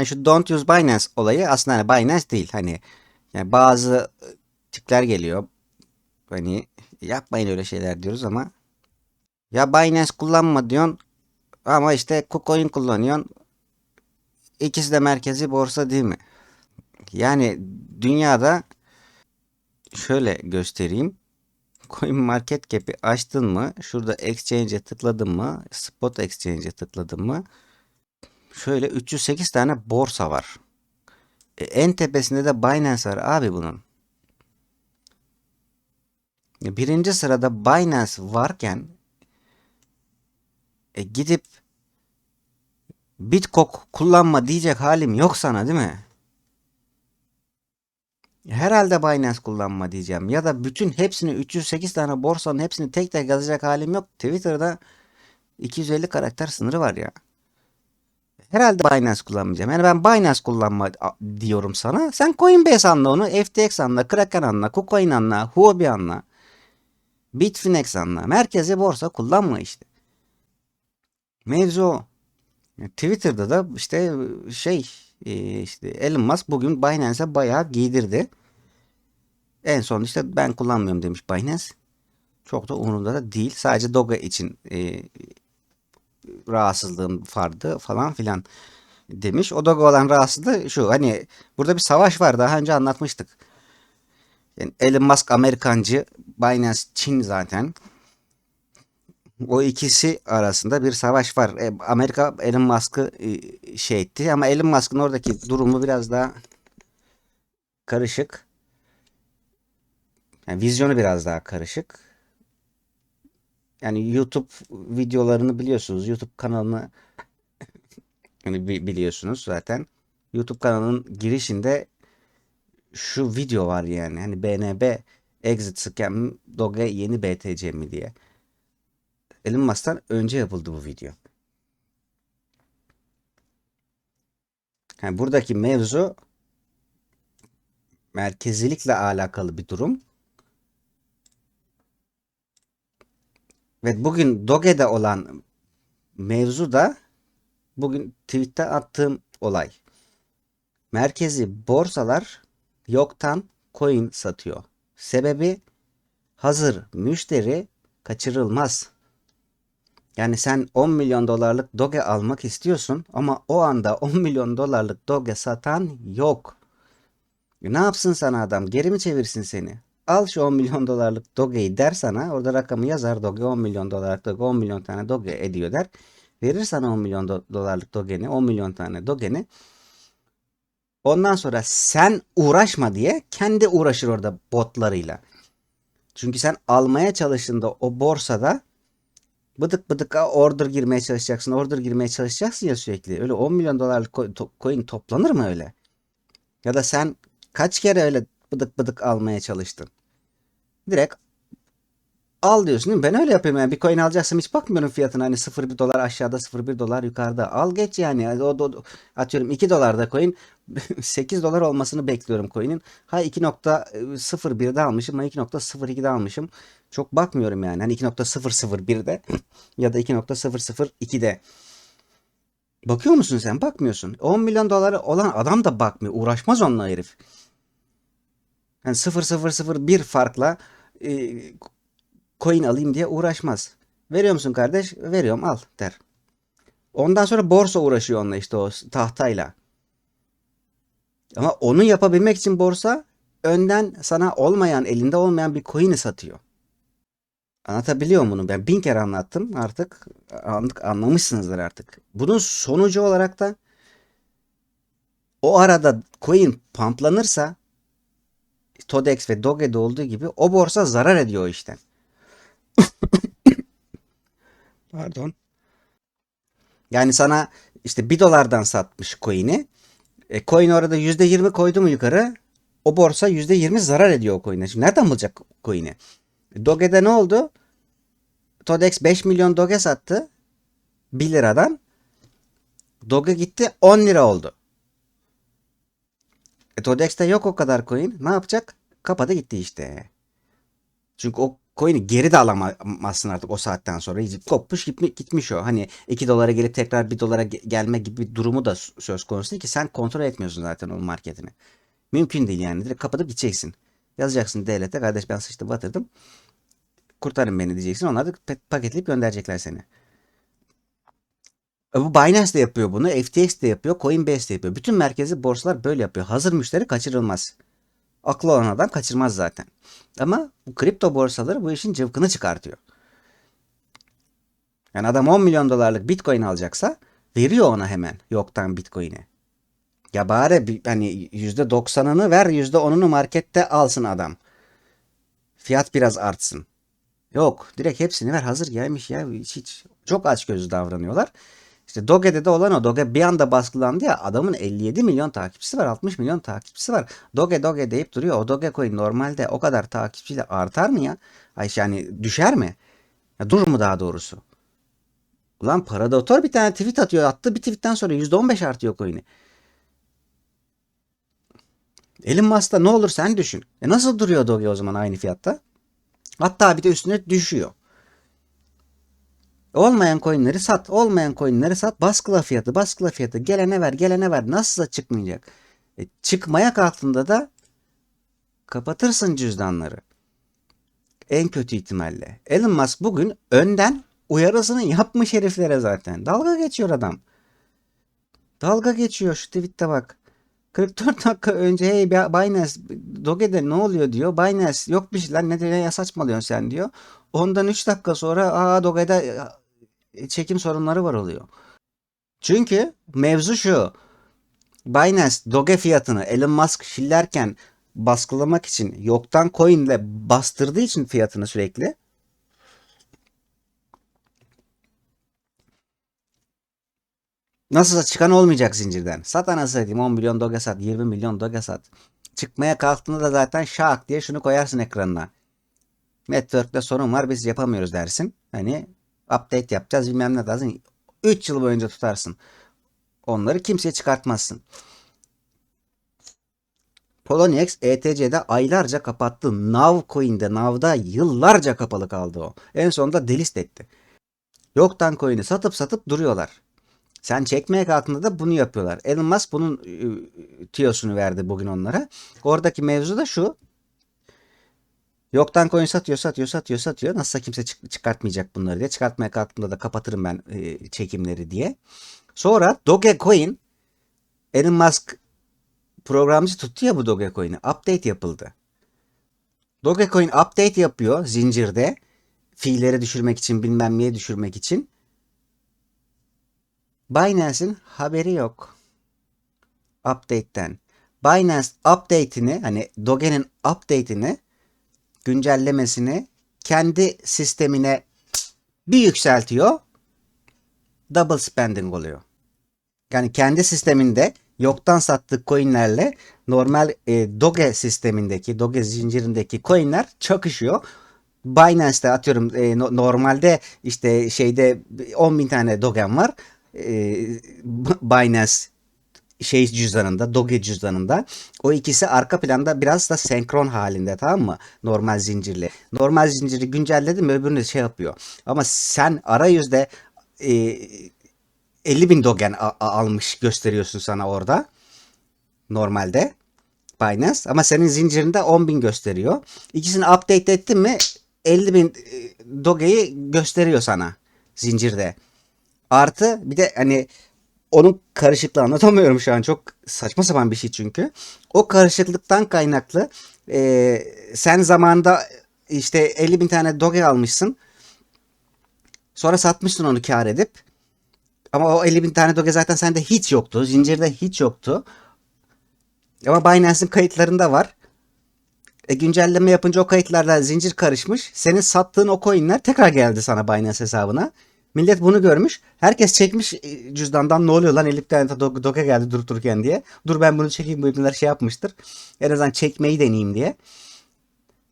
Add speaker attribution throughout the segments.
Speaker 1: Yani şu don't use Binance olayı aslında hani Binance değil. Hani yani bazı e, tipler geliyor. Hani yapmayın öyle şeyler diyoruz ama ya Binance kullanma diyorsun ama işte KuCoin kullanıyorsun. İkisi de merkezi borsa değil mi? Yani dünyada şöyle göstereyim. Coin Market Cap'i açtın mı? Şurada Exchange'e tıkladın mı? Spot Exchange'e tıkladın mı? Şöyle 308 tane borsa var. E, en tepesinde de Binance var abi bunun. E, Birinci sırada Binance varken e, gidip Bitcoin kullanma diyecek halim yok sana değil mi? Herhalde Binance kullanma diyeceğim. Ya da bütün hepsini 308 tane borsanın hepsini tek tek yazacak halim yok. Twitter'da 250 karakter sınırı var ya. Herhalde Binance kullanmayacağım. Yani ben Binance kullanma diyorum sana. Sen Coinbase anla onu. FTX anla. Kraken anla. KuCoin anla. Huobi anla. Bitfinex anla. Merkezi borsa kullanma işte. Mevzu. Twitter'da da işte şey e, işte Elon Musk bugün Binance'e bayağı giydirdi. En son işte ben kullanmıyorum demiş Binance. Çok da umurumda da değil. Sadece Doge için e, rahatsızlığım vardı falan filan demiş. O Doge olan rahatsızlığı şu hani burada bir savaş var daha önce anlatmıştık. Yani Elon Musk Amerikancı, Binance Çin zaten. O ikisi arasında bir savaş var. E, Amerika Elon Musk'ı e, şey etti ama Elon Musk'ın oradaki durumu biraz daha karışık. Yani vizyonu biraz daha karışık. Yani YouTube videolarını biliyorsunuz. YouTube kanalını bi- biliyorsunuz zaten. YouTube kanalının girişinde şu video var yani. Hani BNB exit scam Doge yeni BTC mi diye. Elon Musk'tan önce yapıldı bu video. Yani buradaki mevzu merkezilikle alakalı bir durum. Ve bugün Doge'de olan mevzu da bugün tweet'te attığım olay. Merkezi borsalar yoktan coin satıyor. Sebebi hazır müşteri kaçırılmaz. Yani sen 10 milyon dolarlık Doge almak istiyorsun ama o anda 10 milyon dolarlık Doge satan yok. E Ne yapsın sana adam? Geri mi çevirsin seni? Al şu 10 milyon dolarlık Doge'yi der sana. Orada rakamı yazar Doge 10 milyon dolarlık Doge 10 milyon tane Doge ediyor der. Verir sana 10 milyon do- dolarlık Doge'ni 10 milyon tane Doge'ni. Ondan sonra sen uğraşma diye kendi uğraşır orada botlarıyla. Çünkü sen almaya çalıştığında o borsada bıdık bıdık order girmeye çalışacaksın. Order girmeye çalışacaksın ya sürekli. Öyle 10 milyon dolarlık coin toplanır mı öyle? Ya da sen kaç kere öyle bıdık bıdık almaya çalıştın? Direkt al diyorsun değil mi? Ben öyle yapıyorum yani. Bir coin alacaksam hiç bakmıyorum fiyatına. Hani 0,1 dolar aşağıda 0,1 dolar yukarıda. Al geç yani. Yani O, o- atıyorum 2 dolarda coin 8 dolar olmasını bekliyorum coin'in. Ha 2.01'de almışım ha 2.02'de almışım. Çok bakmıyorum yani. Hani 2.001'de ya da 2.002'de. Bakıyor musun sen? Bakmıyorsun. 10 milyon doları olan adam da bakmıyor. Uğraşmaz onunla herif. Yani 0.001 farkla e, coin alayım diye uğraşmaz. Veriyor musun kardeş? Veriyorum al der. Ondan sonra borsa uğraşıyor onunla işte o tahtayla. Ama onu yapabilmek için borsa önden sana olmayan, elinde olmayan bir coin'i satıyor. Anlatabiliyor muyum bunu? Ben bin kere anlattım. Artık anlık anlamışsınızdır artık. Bunun sonucu olarak da o arada coin pumplanırsa Todex ve Doge'de olduğu gibi o borsa zarar ediyor o işten. Pardon. Yani sana işte 1 dolardan satmış coin'i. E, coin orada %20 koydu mu yukarı? O borsa %20 zarar ediyor o coin'e. Şimdi nereden bulacak coin'i? Doge'de ne oldu? Todex 5 milyon Doge sattı. 1 liradan. Doge gitti 10 lira oldu. E, Todex'te yok o kadar coin. Ne yapacak? Kapadı gitti işte. Çünkü o coin'i geri de alamazsın artık o saatten sonra. Kopmuş gitmiş, o. Hani 2 dolara gelip tekrar 1 dolara ge- gelme gibi bir durumu da söz konusu değil ki sen kontrol etmiyorsun zaten onun marketini. Mümkün değil yani. Direkt kapatıp gideceksin. Yazacaksın devlete kardeş ben sıçtım batırdım. Kurtarın beni diyeceksin. Onlar da paketleyip gönderecekler seni. E Bu Binance de yapıyor bunu. FTX de yapıyor. Coinbase de yapıyor. Bütün merkezi borsalar böyle yapıyor. Hazır müşteri kaçırılmaz. Aklı olan adam kaçırmaz zaten. Ama bu kripto borsaları bu işin cıvkını çıkartıyor. Yani adam 10 milyon dolarlık bitcoin alacaksa veriyor ona hemen yoktan bitcoin'i. Ya bari hani %90'ını ver %10'unu markette alsın adam. Fiyat biraz artsın. Yok direkt hepsini ver hazır gelmiş ya hiç, hiç. Çok açgözlü davranıyorlar. İşte Doge'de de olan o. Doge bir anda baskılandı ya adamın 57 milyon takipçisi var 60 milyon takipçisi var. Doge Doge deyip duruyor. O Dogecoin normalde o kadar takipçiyle artar mı ya? Ay yani düşer mi? Ya durur mu daha doğrusu? Ulan Predator bir tane tweet atıyor. Attı bir tweetten sonra %15 artıyor coin'i. Elon Musk'ta ne olur sen düşün. E nasıl duruyor Doge o zaman aynı fiyatta? Hatta bir de üstüne düşüyor. Olmayan coinleri sat, olmayan coinleri sat, baskıla fiyatı, baskıla fiyatı, gelene ver, gelene ver. Nasılsa çıkmayacak. E, çıkmaya kalktığında da kapatırsın cüzdanları. En kötü ihtimalle. Elon Musk bugün önden uyarısını yapmış heriflere zaten. Dalga geçiyor adam. Dalga geçiyor şu tweette bak. 44 dakika önce hey Binance Doge'de ne oluyor diyor. Binance yok bir şeyler ne ya saçmalıyorsun sen diyor. Ondan 3 dakika sonra aa Doge'de e, çekim sorunları var oluyor. Çünkü mevzu şu. Binance Doge fiyatını Elon Musk şillerken baskılamak için yoktan coin'le bastırdığı için fiyatını sürekli Nasılsa çıkan olmayacak zincirden. Sat anasını satayım 10 milyon doge sat 20 milyon doge sat. Çıkmaya kalktığında da zaten şak diye şunu koyarsın ekranına. Network'te sorun var biz yapamıyoruz dersin. Hani update yapacağız bilmem ne dersin. 3 yıl boyunca tutarsın. Onları kimseye çıkartmazsın. Poloniex ETC'de aylarca kapattı. Nav coin'de Nav'da yıllarca kapalı kaldı o. En sonunda delist etti. Yoktan coin'i satıp satıp duruyorlar. Sen çekmeye kalktığında da bunu yapıyorlar. Elon Musk bunun e, tüyosunu verdi bugün onlara. Oradaki mevzu da şu. Yoktan coin satıyor, satıyor, satıyor, satıyor. Nasılsa kimse çık- çıkartmayacak bunları diye. Çıkartmaya kalktığında da kapatırım ben e, çekimleri diye. Sonra Dogecoin Elon Musk programcı tuttu ya bu Dogecoin'i. Update yapıldı. Dogecoin update yapıyor zincirde. Fiilleri düşürmek için bilmem neye düşürmek için. Binance'in haberi yok. Update'ten. Binance update'ini hani Doge'nin update'ini güncellemesini kendi sistemine bir yükseltiyor. Double spending oluyor. Yani kendi sisteminde yoktan sattığı coinlerle normal e, Doge sistemindeki, Doge zincirindeki coinler çakışıyor. Binance'te atıyorum e, no- normalde işte şeyde 10 bin tane Doge'm var. E, Binance şey cüzdanında, Doge cüzdanında. O ikisi arka planda biraz da senkron halinde tamam mı? Normal zincirli. Normal zinciri güncelledi mi öbürünü şey yapıyor. Ama sen arayüzde e, 50 bin Dogen almış gösteriyorsun sana orada. Normalde. Binance. Ama senin zincirinde 10 bin gösteriyor. İkisini update ettin mi 50 bin e, Doge'yi gösteriyor sana zincirde. Artı bir de hani onun karışıklığı anlatamıyorum şu an. Çok saçma sapan bir şey çünkü. O karışıklıktan kaynaklı e, sen zamanda işte 50 bin tane Doge almışsın. Sonra satmışsın onu kar edip. Ama o 50 bin tane Doge zaten sende hiç yoktu. Zincirde hiç yoktu. Ama Binance'in kayıtlarında var. E, güncelleme yapınca o kayıtlarla zincir karışmış. Senin sattığın o coinler tekrar geldi sana Binance hesabına. Millet bunu görmüş. Herkes çekmiş e, cüzdandan ne oluyor lan 50 tane do- doge geldi durup dururken diye. Dur ben bunu çekeyim bu ibneler şey yapmıştır. En azından çekmeyi deneyeyim diye.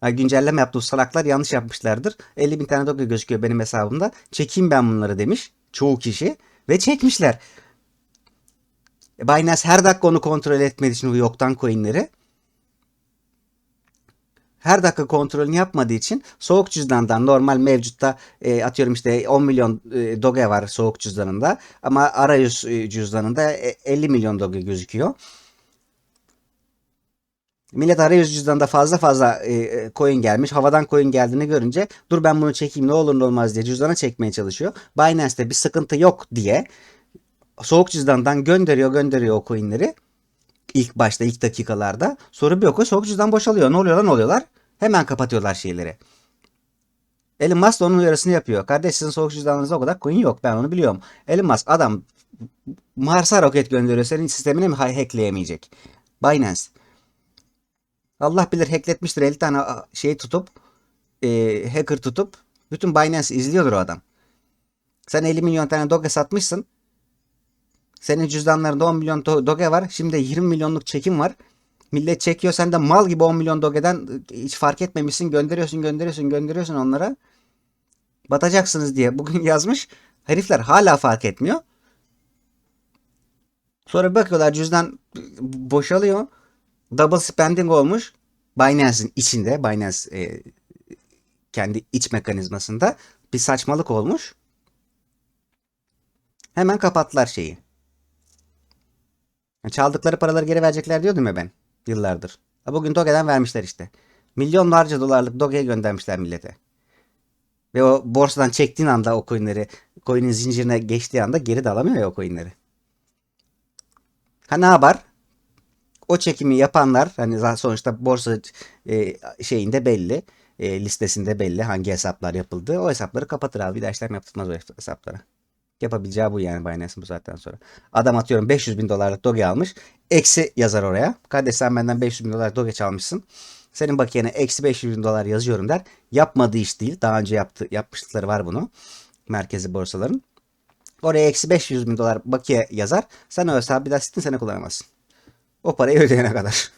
Speaker 1: Ha, güncelleme yaptı salaklar yanlış yapmışlardır. 50 bin tane doge gözüküyor benim hesabımda. Çekeyim ben bunları demiş çoğu kişi. Ve çekmişler. Binance her dakika onu kontrol etmediği için o yoktan coinleri. Her dakika kontrolünü yapmadığı için soğuk cüzdandan normal mevcutta e, atıyorum işte 10 milyon e, doge var soğuk cüzdanında ama arayüz e, cüzdanında e, 50 milyon doge gözüküyor. Millet arayüz cüzdanında fazla fazla e, e, coin gelmiş. Havadan coin geldiğini görünce dur ben bunu çekeyim ne olur ne olmaz diye cüzdana çekmeye çalışıyor. Binance'te bir sıkıntı yok diye soğuk cüzdandan gönderiyor gönderiyor o coinleri. İlk başta ilk dakikalarda. Sonra bir okuyor soğuk cüzdan boşalıyor. Ne oluyor lan oluyorlar? Hemen kapatıyorlar şeyleri. Elon Musk da onun uyarısını yapıyor. Kardeş sizin soğuk cüzdanınızda o kadar coin yok. Ben onu biliyorum. Elon Musk adam Mars'a roket gönderiyor. Senin sistemini mi ha- hackleyemeyecek? Binance. Allah bilir hackletmiştir 50 tane şey tutup e, hacker tutup bütün Binance izliyordur o adam. Sen 50 milyon tane Doge satmışsın. Senin cüzdanlarında 10 milyon do- Doge var. Şimdi 20 milyonluk çekim var. Millet çekiyor. Sen de mal gibi 10 milyon Doge'den hiç fark etmemişsin. Gönderiyorsun, gönderiyorsun, gönderiyorsun onlara. Batacaksınız diye bugün yazmış. Herifler hala fark etmiyor. Sonra bakıyorlar cüzdan boşalıyor. Double spending olmuş. Binance'in içinde, Binance e, kendi iç mekanizmasında bir saçmalık olmuş. Hemen kapattılar şeyi. Çaldıkları paraları geri verecekler diyordum ya ben yıllardır. Ha, Bugün Doge'den vermişler işte. Milyonlarca dolarlık Doge'ye göndermişler millete. Ve o borsadan çektiğin anda o coinleri, coin'in zincirine geçtiği anda geri de alamıyor ya o coinleri. Ha ne yapar? O çekimi yapanlar hani sonuçta borsa e, şeyinde belli. e, listesinde belli hangi hesaplar yapıldı. O hesapları kapatır abi. Bir daha işlem yaptırmaz o hesaplara. Yapabileceği bu yani Binance'ın bu saatten sonra. Adam atıyorum 500 bin dolarlık Doge almış. Eksi yazar oraya. Kardeş sen benden 500 bin dolar Doge çalmışsın. Senin bakiyene eksi 500 bin dolar yazıyorum der. Yapmadığı iş değil. Daha önce yaptı, yapmışlıkları var bunu. Merkezi borsaların. Oraya eksi 500 bin dolar bakiye yazar. Sen o hesabı bir daha sittin sene kullanamazsın. O parayı ödeyene kadar.